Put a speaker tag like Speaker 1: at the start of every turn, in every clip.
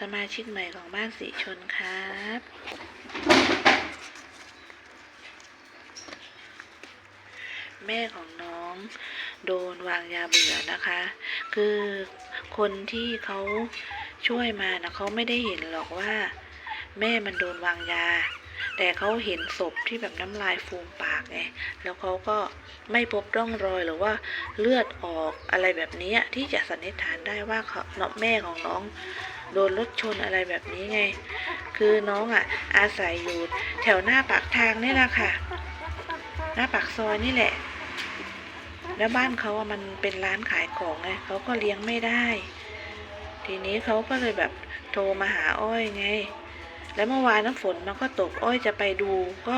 Speaker 1: สมาชิกใหม่ของบ้านสีชนครับ แม่ของน้องโดนวางยาเบื่อนะคะ คือคนที่เขาช่วยมานะเขาไม่ได้เห็นหรอกว่า แม่มันโดนวางยา แต่เขาเห็นศพที่แบบน้ำลายฟูมปากไงแล้วเขาก็ไม่พบร่องรอยหรือว่าเลือดออกอะไรแบบนี้ที่จะสันนิษฐานได้ว่าเขาเนาะแม่ของน้อง โดนรถชนอะไรแบบนี้ไง คือน้องอะ อาศัยอยู่แถวหน้าปากทางนี่แหละค่ะ หน้าปากซอยนี่แหละ แล้วบ้านเขาอะมันเป็นร้านขายของไงเขาก็เลี้ยงไม่ได้ ทีนี้เขาก็เลยแบบโทรมาหาอ้อยไง แล้วเมื่อวานน้ำฝนมันก็ตกอ้อยจะไปดูก็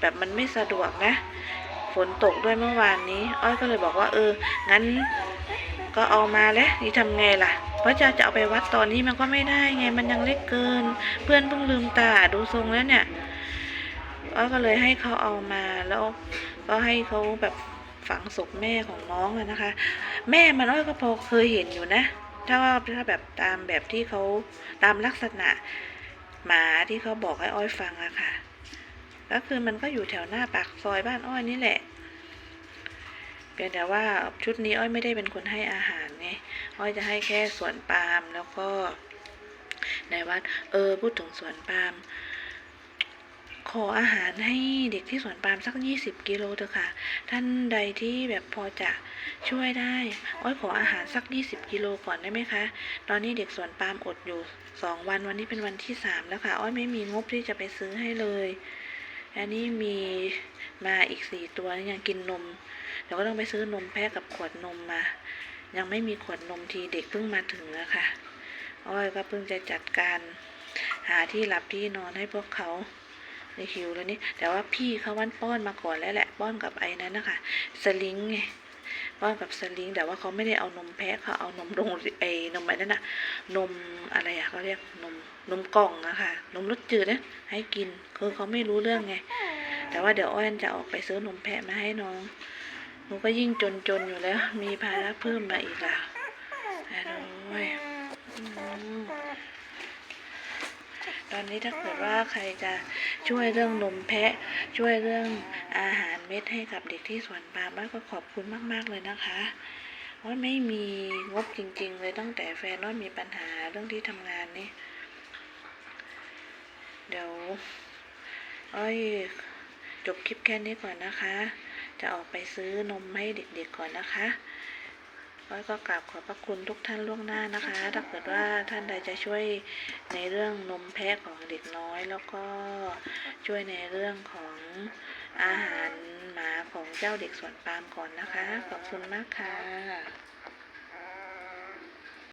Speaker 1: แบบมันไม่สะดวกนะ ฝนตกด้วยเมื่อวานนี้ อ้อยก็เลยบอกว่าเออ งั้น ก็เอามาแล้วนี่ทำไงล่ะ เพราะจะจะเอาไปวัดตอนนี้มันก็ไม่ได้ไงมันยังเล็กเกิน เพื่อนเพิ่งลืมตาดูทรงแล้วเนี่ยอ้อก็เลยให้เขาเอามาแล้วก็ให้เขาแบบฝังศพแม่ของน้องนะคะ แม่มันอ้อยก็พอเคยเห็นอยู่นะ ถ้าว่าถ้าแบบตามแบบที่เขาตามลักษณะหมาที่เขาบอกให้อ้อยฟังอะค่ะ ก็คือมันก็อยู่แถวหน้าปากซอยบ้านอ้อยนี่แหละ พียงแต่ว่าชุดนี้อ้อยไม่ได้เป็นคนให้อาหารไงอ้อยจะให้แค่สวนปาล์มแล้วก็ในวัดเออพูดถึงสวนปาล์มขออาหารให้เด็กที่สวนปาล์มสักยี่สิบกิโลเถอะค่ะ ท่านใดที่แบบพอจะช่วยได้ อ้อยขออาหารสักยี่สิบกิโลก่อนได้ไหมคะ ตอนนี้เด็กสวนปาล์มอดอยู่สองวันวันนี้เป็นวันที่สามแล้วค่ะ อ้อยไม่มีงบที่จะไปซื้อให้เลย อันนี้มีมาอีกสี่ตัวยังกินนมเดี๋ยวก็ต้องไปซื้อนมแพะกับขวดนมมา ยังไม่มีขวดนมทีเด็กเพิ่งมาถึงอะค่ะอ้อยก็เพิ่งจะจัดการ หาที่หลับที่นอนให้พวกเขาในหิวแล้วนี่แต่ว่าพี่เขาวันป้อนมาก่อนแล้วแหละป้อนกับไอ้นั้นนะคะสลิงไง ว่าแบบสลิงแต่ว่าเขาไม่ได้เอานมแพะเขาเอานมโรงไอ้นมอะไรนั่นน่ะ นมอะไรอะเขาเรียกนมนมกล่องอะค่ะ นมรสจืดนะให้กินคือเขาไม่รู้เรื่องไง แต่ว่าเดี๋ยวอ้อนจะออกไปซื้อนมแพะมาให้น้องหนูก็ยิ่งจนๆอยู่แล้ว มีภาระเพิ่มมาอีกล่ะโอ้ยอืมต อนนี้ถ้าเกิดว่าใครจะช่วยเรื่องนมแพะ ช่วยเรื่องอาหารเม็ดให้กับเด็กที่สวนปาล์มก็ขอบคุณมาก ๆ เลยนะคะว่าไม่มีงบจริง ๆ เลยตั้งแต่แฟนว่ามีปัญหาเรื่องที่ทำงานนี่เดี๋ยวอ้อยจบคลิปแค่นี้ก่อนนะคะ จะออกไปซื้อนมให้เด็กๆก่อนนะคะ ก้อยก็กราบขอบพระคุณทุกท่านล่วงหน้านะคะ ถ้าเกิดว่าท่านใดจะช่วยในเรื่องนมแพะของเด็กน้อย แล้วก็ช่วยในเรื่องของอาหารหมาของเจ้าเด็กสวนปาล์มก่อนนะคะ ขอบคุณมากค่ะ